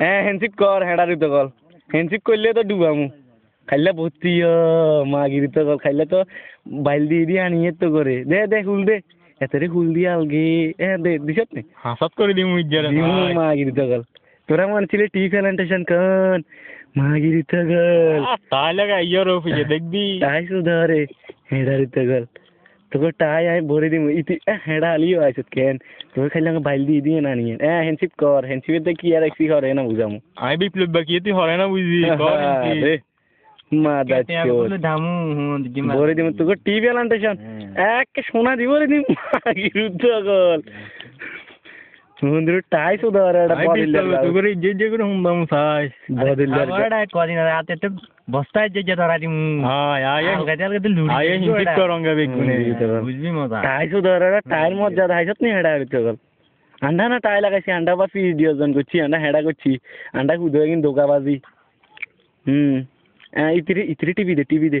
হ্যাঁ হ্যান্ডশিপ কর হেঁড়ারি তো কল হ্যান্ডশিপ করলে তো ডুবামু। খাইলে ভর্তি মাগিরি তো কল খাইলে তো বাইল দিয়ে দিয়ে আনিয়ে তো করে। দে দে হুল দে। এতরে হুল দিয়ে আলগে। হ্যাঁ দে দিছত নে? হাসাত করে দিমু ইজ্জারে মাগিরি তো কল তোরা মানছিলে টি প্রেজেন্টেশন কন মাগিরি তো কল তাই লাগা ইয়র অফিসে দেখবি। টাই সুধারে হেঁড়ারি তো কল তোকে টাই আমি ভরে দিব ইতি হেঁড়া আলিও আছে কেন তোকে খালি আমাকে বাইল দিয়ে দিয়ে না নিয়ে হ্যাঁ হ্যান্ডশিপ কর হ্যান্ডশিপের তো কি আর কি করে না বুঝামু আমি বিপ্লব বাকি তুই হরে না বুঝি। রে মাদা চোদ দামু ভরে দিব তোকে টিভি আলান্টেশন এক সোনা দিব রে দিমু মাগিরি তো কল মন্দির টাই সুধারে এটা তুই করে ইজ্জত যে করে হুম দামু সাই বদিল্লার আগড়া কদিন রাতে তো বস্তায় যে যে ধরা দিমু হাই আয় আলগা তো লুড়ি আয় হিন্দিত করঙ্গা বেগুনে বুঝবি মজা টাই সুধারে টাইর মজা ধাইছত নি হেডা হইতে গল আন্ডা না টাই লাগাইছি আন্ডা বা ফিস দিয়োজন করছি আন্ডা হেডা করছি আন্ডা কুদে কিন্তু দোকাবাজি হুম ইতিরি ইতিরি টিভি দে টিভি দে